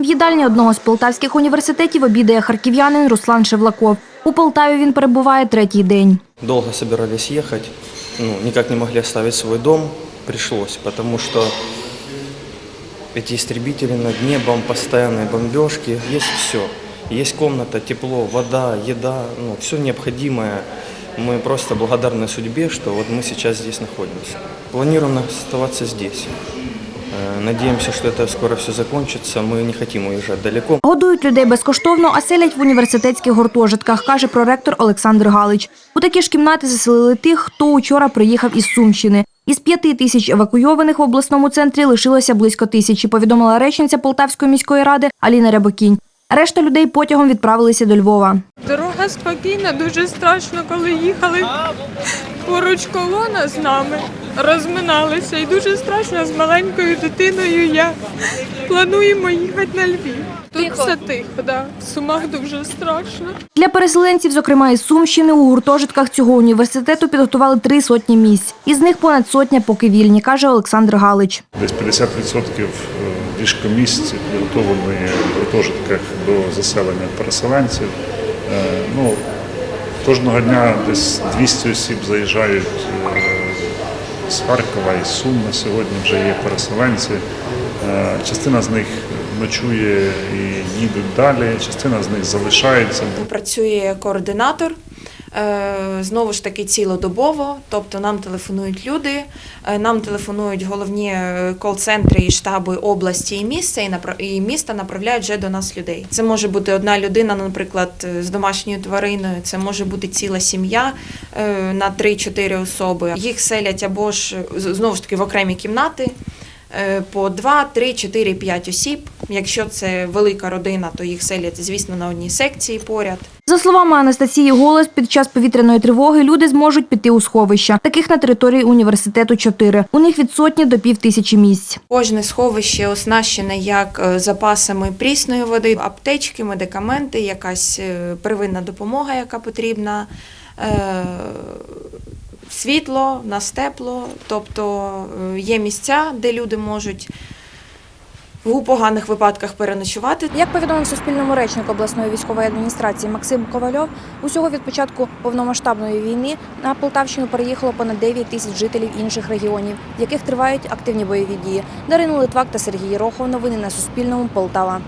В їдальні одного з полтавських університетів обідає харків'янин Руслан Шевлаков. У Полтаві він перебуває третій день. Долго собирались ехать, ну, никак не могли оставить свой дом, пришлось, потому что эти истребители над небом, постоянные бомбежки, есть все. Есть комната, тепло, вода, еда, ну, все необходимое. Мы просто благодарны судьбе, что вот мы сейчас здесь находимся. Планируем оставаться здесь. Э, Надеемся, что это скоро все закончится. Мы не хотим уезжать далеко. Годують людей безкоштовно, а селять в університетських гуртожитках, каже проректор Олександр Галич. У такі ж кімнати заселили тих, хто учора приїхав із Сумщини. Із п'яти тисяч евакуйованих в обласному центрі лишилося близько тисячі, повідомила речниця Полтавської міської ради Аліна Рябокінь. Решта людей потягом відправилися до Львова. Дорога спокійна, дуже страшно, коли їхали поруч колона з нами, розминалися. І дуже страшно з маленькою дитиною. Я плануємо їхати на Львів. Тут все тихо, да. в сумах дуже страшно. Для переселенців, зокрема із Сумщини, у гуртожитках цього університету підготували три сотні місць. Із них понад сотня поки вільні, каже Олександр Галич. Десь 50% ліжкомісць підготовлені в гуртожитках до заселення переселенців. Е, Ну, кожного дня десь 200 осіб заїжджають е, з Харкова і Сум сьогодні вже є переселенці. Е, Частина з них ночує і їдуть далі, частина з них залишається. Працює координатор. Е, Знову ж таки цілодобово, тобто нам телефонують люди, е, нам телефонують головні е, кол-центри і штаби області і міста, і міста направляють вже до нас людей. Це може бути одна людина, наприклад, з домашньою твариною, це може бути ціла сім'я на 3-4 особи. Їх селять або ж знову ж таки в окремі кімнати. По 2, 3, 4, 5 осіб. Якщо це велика родина, то їх селять, звісно, на одній секції поряд. За словами Анастасії Голос, під час повітряної тривоги люди зможуть піти у сховища. Таких на території університету чотири. У них від сотні до пів тисячі місць. Кожне сховище оснащене як е, запасами прісної води, аптечки, медикаменти, якась е, первинна допомога, яка потрібна, е, світло, нас тепло, тобто є місця, де люди можуть у поганих випадках переночувати. Як повідомив Суспільному речник обласної військової адміністрації Максим Ковальов, усього від початку повномасштабної війни на Полтавщину переїхало понад 9 тисяч жителів інших регіонів, в яких тривають активні бойові дії. Дарина Литвак та Сергій Рохов. Новини на Суспільному. Полтава.